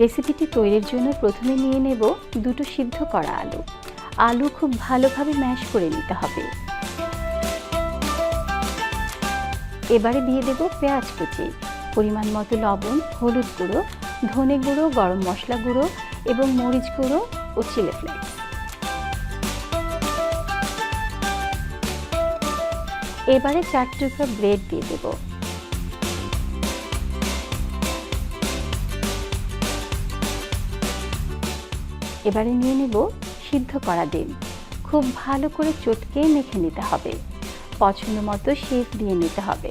রেসিপিটি তৈরির জন্য প্রথমে নিয়ে নেব দুটো সিদ্ধ করা আলু। আলু খুব ভালোভাবে ম্যাশ করে নিতে হবে। এবারে দিয়ে দেব পেঁয়াজ কুচি, পরিমাণ মতো লবণ, হলুদ গুঁড়ো, ধনে গুঁড়ো, গরম মশলা গুঁড়ো এবং মরিচ গুঁড়ো ও চিলে ফ্লেক্স। এবারে চার টুকরা ব্রেড দিয়ে দেব। এবারে নিয়ে নেব সিদ্ধ করা ডিম। খুব ভালো করে চটকে মেখে নিতে হবে। পছন্দ মতো শেপ দিয়ে নিতে হবে।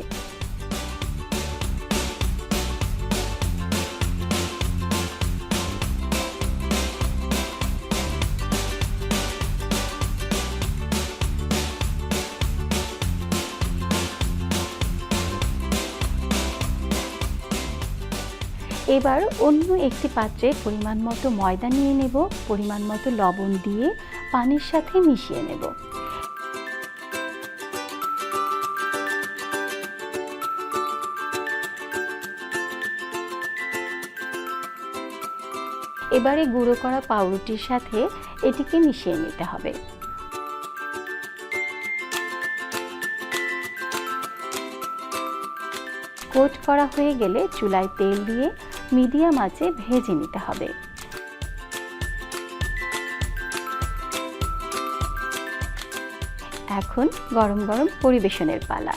এবার অন্য একটি পাত্রে পরিমাণ মতো ময়দা নিয়ে নেব, পরিমাণ মতো লবণ দিয়ে পানির সাথে মিশিয়ে নেব। এবারে গুঁড়ো করা পাউরুটির সাথে এটিকে মিশিয়ে নিতে হবে। কোট করা হয়ে গেলে চুলায় তেল দিয়ে মিডিয়াম আঁচে ভেজে নিতে হবে। এখন গরম গরম পরিবেশনের পালা।